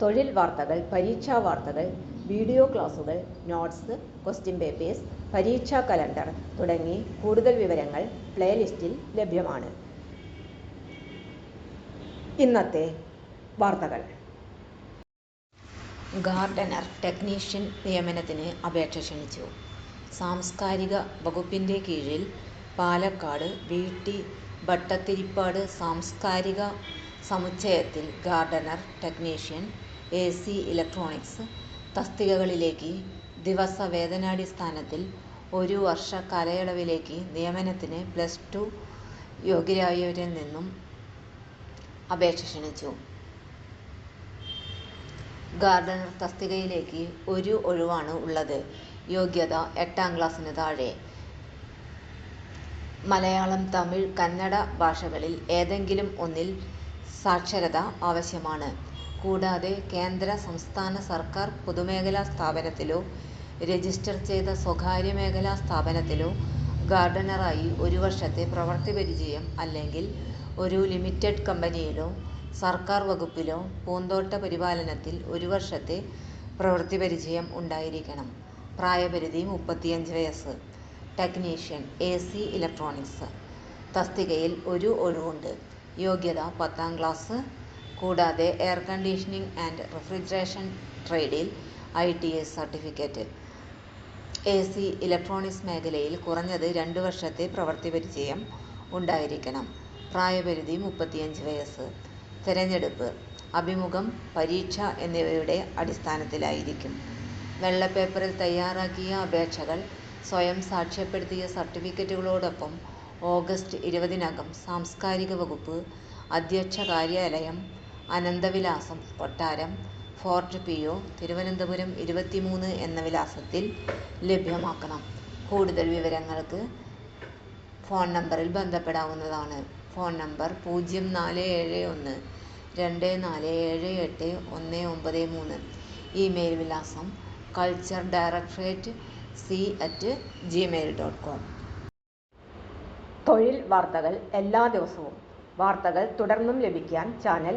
തൊഴിൽ വാർത്തകൾ പരീക്ഷാ വാർത്തകൾ വീഡിയോ ക്ലാസുകൾ നോട്ട്സ് ക്വസ്റ്റ്യൻ പേപ്പേഴ്സ് പരീക്ഷാ കലണ്ടർ തുടങ്ങി കൂടുതൽ വിവരങ്ങൾ പ്ലേലിസ്റ്റിൽ ലഭ്യമാണ്. ഇന്നത്തെ വാർത്തകൾ. ഗാർഡനർ ടെക്നീഷ്യൻ നിയമനത്തിന് അപേക്ഷ ക്ഷണിച്ചു. സാംസ്കാരിക വകുപ്പിന്റെ കീഴിൽ പാലക്കാട് വി ടി ഭട്ടത്തിരിപ്പാട് സാംസ്കാരിക സമുച്ചയത്തിൽ gardener technician A C electronics തസ്തികകളിലേക്ക് ദിവസവേതനാടിസ്ഥാനത്തിൽ ഒരു വർഷ കാലയളവിലേക്ക് നിയമനത്തിന് പ്ലസ് ടു യോഗ്യരായവരിൽ നിന്നും അപേക്ഷ ക്ഷണിച്ചു. ഗാർഡനർ തസ്തികയിലേക്ക് ഒരു ഒഴിവാണ് ഉള്ളത്. യോഗ്യത എട്ടാം ക്ലാസ്സിന് താഴെ. മലയാളം തമിഴ് കന്നഡ ഭാഷകളിൽ ഏതെങ്കിലും ഒന്നിൽ സാക്ഷരത ആവശ്യമാണ്. കൂടാതെ കേന്ദ്ര സംസ്ഥാന സർക്കാർ പൊതുമേഖലാ സ്ഥാപനത്തിലോ രജിസ്റ്റർ ചെയ്ത സ്വകാര്യ മേഖലാ സ്ഥാപനത്തിലോ ഗാർഡനറായി ഒരു വർഷത്തെ പ്രവൃത്തി പരിചയം അല്ലെങ്കിൽ ഒരു ലിമിറ്റഡ് കമ്പനിയിലോ സർക്കാർ വകുപ്പിലോ പൂന്തോട്ട പരിപാലനത്തിൽ ഒരു വർഷത്തെ പ്രവൃത്തി പരിചയം ഉണ്ടായിരിക്കണം. പ്രായപരിധി മുപ്പത്തിയഞ്ച് വയസ്സ്. Technician AC electronics. തസ്തികയിൽ ഒരു ഒഴിവുണ്ട്. യോഗ്യത പത്താം ക്ലാസ് കൂടാതെ air conditioning and refrigeration ട്രേഡിൽ I T S certificate A C electronics മേഖലയിൽ കുറഞ്ഞത് രണ്ട് വർഷത്തെ പ്രവൃത്തി പരിചയം ഉണ്ടായിരിക്കണം. പ്രായപരിധി മുപ്പത്തിയഞ്ച് വയസ്സ്. തിരഞ്ഞെടുപ്പ് അഭിമുഖം പരീക്ഷ എന്നിവയുടെ അടിസ്ഥാനത്തിലായിരിക്കും. വെള്ളപ്പേപ്പറിൽ തയ്യാറാക്കിയ അപേക്ഷകൾ സ്വയം സാക്ഷ്യപ്പെടുത്തിയ സർട്ടിഫിക്കറ്റുകളോടൊപ്പം ഓഗസ്റ്റ് ഇരുപതിനകം സാംസ്കാരിക വകുപ്പ് അധ്യക്ഷ കാര്യാലയം അനന്തവിലാസം കൊട്ടാരം ഫോർട്ട് പി ഒ തിരുവനന്തപുരം ഇരുപത്തിമൂന്ന് എന്ന വിലാസത്തിൽ ലഭ്യമാക്കണം. കൂടുതൽ വിവരങ്ങൾക്ക് ഫോൺ നമ്പറിൽ ബന്ധപ്പെടാവുന്നതാണ്. ഫോൺ നമ്പർ പൂജ്യം നാല് ഏഴ് ഒന്ന് രണ്ട് നാല് ഏഴ് എട്ട് ഒന്ന് ഒമ്പത് മൂന്ന്. ഇമെയിൽ വിലാസം culture directorate C at Gmail dot com തൊഴിൽ വാർത്തകൾ എല്ലാ ദിവസവും. വാർത്തകൾ തുടർന്നും ലഭിക്കാൻ ചാനൽ